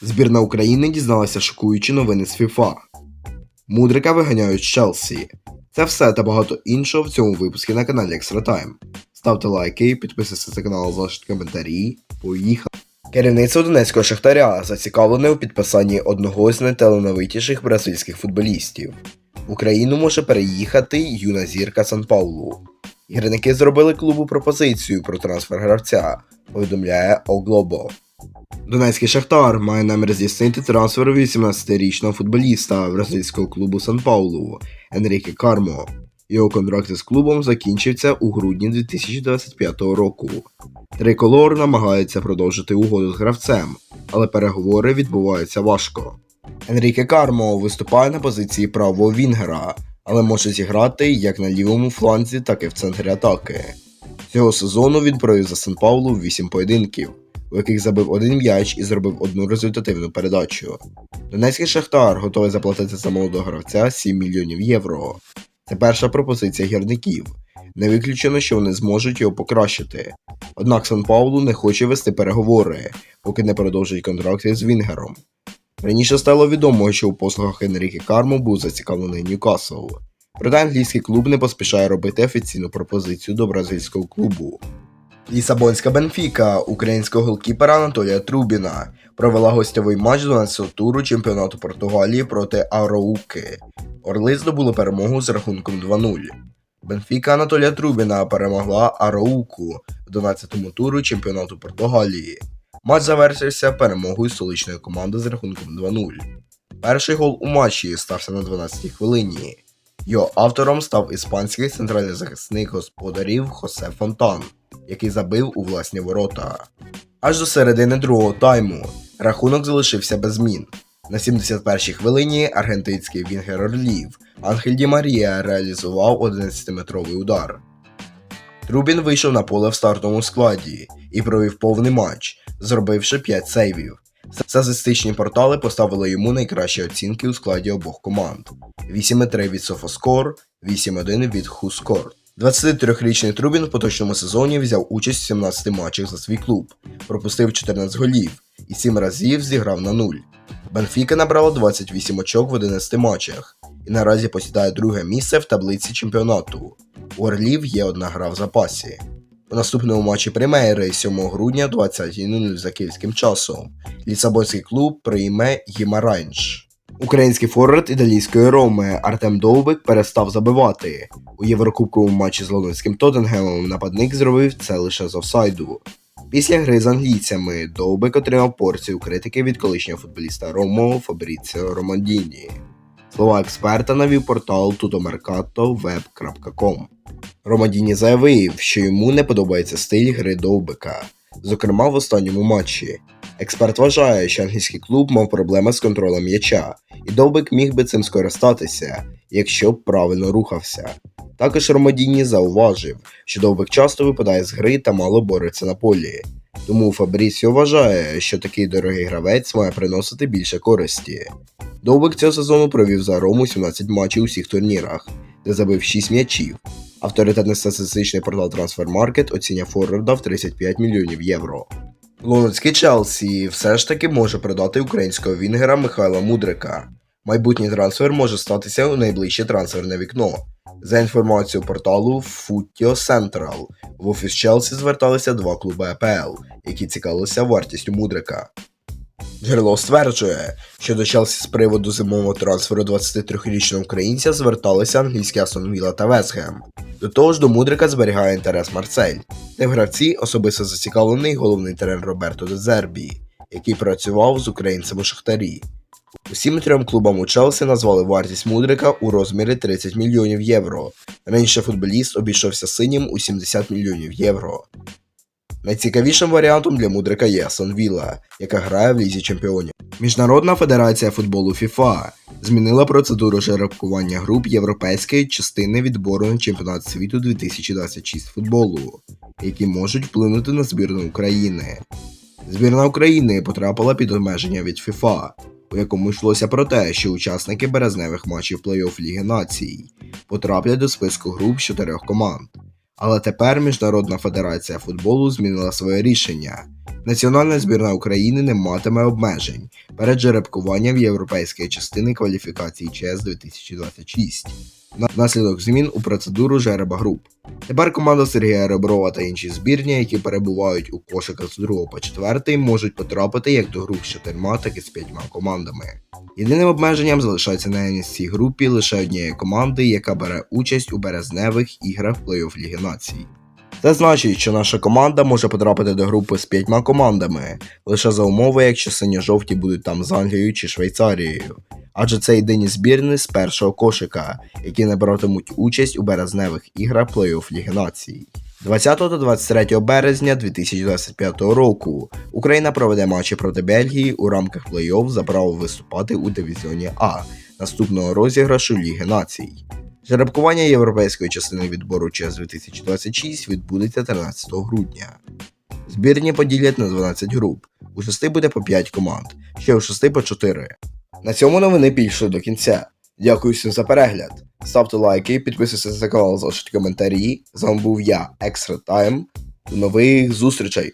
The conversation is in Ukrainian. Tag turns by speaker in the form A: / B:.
A: Збірна України дізналася шокуючі новини з ФІФА. Мудрика виганяють з Челсі. Це все та багато іншого в цьому випуску на каналі Time. Ставте лайки, підписуйтесь на канал, залиште коментарі. Поїхали! Керівництво Донецького Шахтаря зацікавлене у підписанні одного з найталановитіших бразильських футболістів. В Україну може переїхати юна зірка Сан Паулу. Гірники зробили клубу пропозицію про трансфер гравця, повідомляє О Глобо. Донецький Шахтар має намір здійснити трансфер 18-річного футболіста бразильського клубу Сан Паулу Енріке Кармо. Його контракт із клубом закінчився у грудні 2025 року. Триколор намагається продовжити угоду з гравцем, але переговори відбуваються важко. Енріке Кармо виступає на позиції правого Вінгера, але може зіграти як на лівому фланзі, так і в центрі атаки. Цього сезону він провів за Сан Паулу 8 поєдинків, у яких забив один м'яч і зробив одну результативну передачу. Донецький Шахтар готовий заплатити за молодого гравця 7 мільйонів євро. Це перша пропозиція гірників. Не виключено, що вони зможуть його покращити. Однак Сан Паулу не хоче вести переговори, поки не продовжить контракти з Вінгером. Раніше стало відомо, що у послугах Енріке Кармо був зацікавлений Ньюкасл. Проте англійський клуб не поспішає робити офіційну пропозицію до бразильського клубу. Лісабонська Бенфіка українського голкіпера Анатолія Трубіна провела гостьовий матч 12-го туру чемпіонату Португалії проти Арауки. Орли здобули перемогу з рахунком 2-0. Бенфіка Анатолія Трубіна перемогла Арауку в 12-му туру чемпіонату Португалії. Матч завершився перемогою столичної команди з рахунком 2-0. Перший гол у матчі стався на 12-й хвилині. Його автором став іспанський центральний захисник господарів Хосе Фонтан, який забив у власні ворота. Аж до середини другого тайму рахунок залишився без змін. На 71-й хвилині аргентинський вінгер Орлів Ангель Ді Марія реалізував 11-метровий удар. Трубін вийшов на поле в стартовому складі і провів повний матч, зробивши 5 сейвів. Статистичні портали поставили йому найкращі оцінки у складі обох команд: 8,3 від Софоскор, 8,1 від Хускор. 23-річний Трубін в поточному сезоні взяв участь в 17 матчах за свій клуб, пропустив 14 голів і 7 разів зіграв на нуль. Бенфіка набрала 28 очок в 11 матчах і наразі посідає друге місце в таблиці чемпіонату. У Орлів є одна гра в запасі. У наступному матчі прем'єри 7 грудня 20.00 за київським часом Лісабонський клуб прийме Гімаранж. Український форвард італійської Роми Артем Довбик перестав забивати. У Єврокубковому матчі з лондонським Тоттенгемом нападник зробив це лише з офсайду. Після гри з англійцями Довбик отримав порцію критики від колишнього футболіста Ромо Фабріціо Романдіні. Слова експерта навів портал tutomercatoveb.com. Романдіні заявив, що йому не подобається стиль гри Довбика, зокрема в останньому матчі. Експерт вважає, що англійський клуб мав проблеми з контролем м'яча, і Довбик міг би цим скористатися, якщо б правильно рухався. Також Ромадіні зауважив, що Довбик часто випадає з гри та мало бореться на полі. Тому Фабрісіо вважає, що такий дорогий гравець має приносити більше користі. Довбик цього сезону провів за Рому 17 матчів у всіх турнірах, де забив 6 м'ячів. Авторитетний статистичний портал Transfermarkt оцінює Форварда в 35 мільйонів євро. Лондонський Челсі все ж таки може продати українського вінгера Михайла Мудрика. Майбутній трансфер може статися у найближче трансферне вікно. За інформацією порталу Footio Central, в офіс Челсі зверталися два клуби АПЛ, які цікавилися вартістю Мудрика. Джерело стверджує, що до Челсі з приводу зимового трансферу 23-річного українця зверталися англійські Астон Вілла та Вестгем. До того ж, до Мудрика зберігає інтерес Марсель, де в гравці особисто зацікавлений головний тренер Роберто Дезербі, який працював з українцем у Шахтарі. Усім трьом клубам у Челсі назвали вартість Мудрика у розмірі 30 мільйонів євро. Раніше футболіст обійшовся синім у 70 мільйонів євро. Найцікавішим варіантом для Мудрика є Астон Вілла, яка грає в Лізі Чемпіонів. Міжнародна федерація футболу FIFA змінила процедуру жеребкування груп європейської частини відбору на чемпіонат світу 2026 футболу, які можуть вплинути на збірну України. Збірна України потрапила під обмеження від FIFA, у якому йшлося про те, що учасники березневих матчів плей-офф Ліги Націй потраплять до списку груп з чотирьох команд. Але тепер Міжнародна федерація футболу змінила своє рішення. Національна збірна України не матиме обмежень перед жеребкуванням європейської частини кваліфікації ЧС 2026. На- Наслідок змін у процедуру жереба груп. Тепер команда Сергія Реброва та інші збірні, які перебувають у кошиках з 2 по 4, можуть потрапити як до груп з 4, так і з 5 командами. Єдиним обмеженням залишається наявність в групі лише однієї команди, яка бере участь у березневих іграх плей-офф Ліги Націй. Це значить, що наша команда може потрапити до групи з п'ятьма командами лише за умови, якщо синьо-жовті будуть там з Англією чи Швейцарією. Адже це єдині збірні з першого кошика, які не братимуть участь у березневих іграх плей-офф Ліги Націй. 20 та 23 березня 2025 року Україна проведе матчі проти Бельгії у рамках плей-офф за право виступати у дивізіоні А наступного розіграшу Ліги Націй. Жеребкування європейської частини відбору ЧС 2026 відбудеться 13 грудня. Збірні поділять на 12 груп. У 6 буде по 5 команд, ще у 6 по 4. На цьому новини підійшли до кінця. Дякую всім за перегляд. Ставте лайки, підписуйтесь на канал, залишіть коментарі. З вами був я, Екстра Тайм. До нових зустрічей!